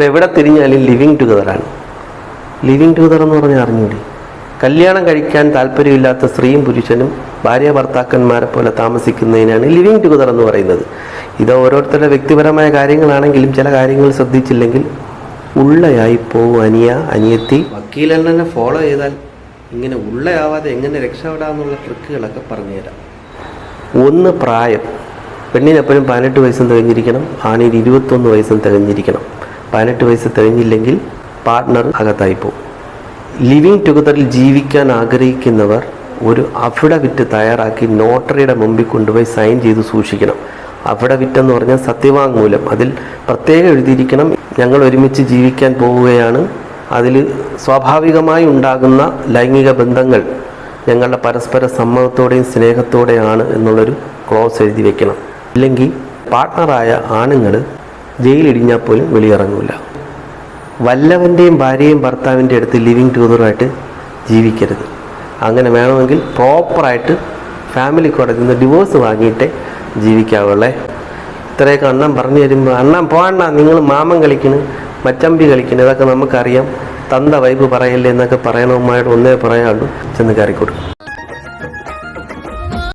ഇപ്പം എവിടെ തിരിഞ്ഞാലും ലിവിങ് ടുഗദറാണ് ലിവിങ് ടുഗദർ എന്ന് പറഞ്ഞാൽ അറിഞ്ഞൂടി? കല്യാണം കഴിക്കാൻ താല്പര്യമില്ലാത്ത സ്ത്രീയും പുരുഷനും ഭാര്യ ഭർത്താക്കന്മാരെ പോലെ താമസിക്കുന്നതിനാണ് ലിവിങ് ടുഗദർ എന്ന് പറയുന്നത്. ഇത് ഓരോരുത്തരുടെ വ്യക്തിപരമായ കാര്യങ്ങളാണെങ്കിലും ചില കാര്യങ്ങൾ ശ്രദ്ധിച്ചില്ലെങ്കിൽ ഉള്ളയായി പോവും അനിയ അനിയത്തി. വക്കീലെണ്ണനെ ഫോളോ ചെയ്താൽ ഇങ്ങനെ ഉള്ളയാവാതെ എങ്ങനെ രക്ഷപ്പെടാമെന്നുള്ള ട്രിക്കുകളൊക്കെ പറഞ്ഞുതരാം ഒന്ന് പ്രായം. പെണ്ണിനെപ്പോഴും പതിനെട്ട് വയസ്സും തികഞ്ഞിരിക്കണം. ആണിന് ഇരുപത്തൊന്ന് വയസ്സും തികഞ്ഞിരിക്കണം. പതിനെട്ട് വയസ്സ് തികഞ്ഞില്ലെങ്കിൽ പാർട്ട്ണർ അകത്തായി പോകും ലിവിങ് ടുഗദറിൽ ജീവിക്കാൻ ആഗ്രഹിക്കുന്നവർ ഒരു അഫിഡവിറ്റ് തയ്യാറാക്കി നോട്ടറിയുടെ മുമ്പിൽ കൊണ്ടുപോയി സൈൻ ചെയ്ത് സൂക്ഷിക്കണം. അഫിഡവിറ്റ് എന്ന് പറഞ്ഞാൽ സത്യവാങ്മൂലം. അതിൽ പ്രത്യേകം എഴുതിയിരിക്കണം ഞങ്ങൾ ഒരുമിച്ച് ജീവിക്കാൻ പോവുകയാണ്. അതിൽ സ്വാഭാവികമായി ഉണ്ടാകുന്ന ലൈംഗിക ബന്ധങ്ങൾ ഞങ്ങളുടെ പരസ്പര സമ്മതത്തോടെയും സ്നേഹത്തോടെയാണ് എന്നുള്ളൊരു ക്ലോസ് എഴുതി വെക്കണം. ഇല്ലെങ്കിൽ പാർട്ട്ണറായ ആണുങ്ങൾ ജയിലിടിഞ്ഞാൽ പോലും വെളിയിറങ്ങില്ല വല്ലവന്റെയും ഭാര്യയും ഭർത്താവിന്റെ അടുത്ത് ലിവിങ് ടുഗദറുമായിട്ട് ജീവിക്കരുത്. അങ്ങനെ വേണമെങ്കിൽ പ്രോപ്പറായിട്ട് ഫാമിലി കോടതിയിൽ നിന്ന് ഡിവോഴ്സ് വാങ്ങിയിട്ടേ ജീവിക്കാവുള്ളേ. ഇത്രയൊക്കെ അണ്ണൻ പറഞ്ഞു തരുമ്പോൾ അണ്ണൻ പോകണ്ട നിങ്ങൾ മാമൻ കളിക്കണ് മച്ചമ്പി കളിക്കണ് ഇതൊക്കെ നമുക്കറിയാം. തന്ത വൈബ് പറയല്ലേ എന്നൊക്കെ പറയണവുമായിട്ട് ഒന്നേ പറയാനുള്ളൂ. ചെന്ന് കയറിക്കൊടുക്കും.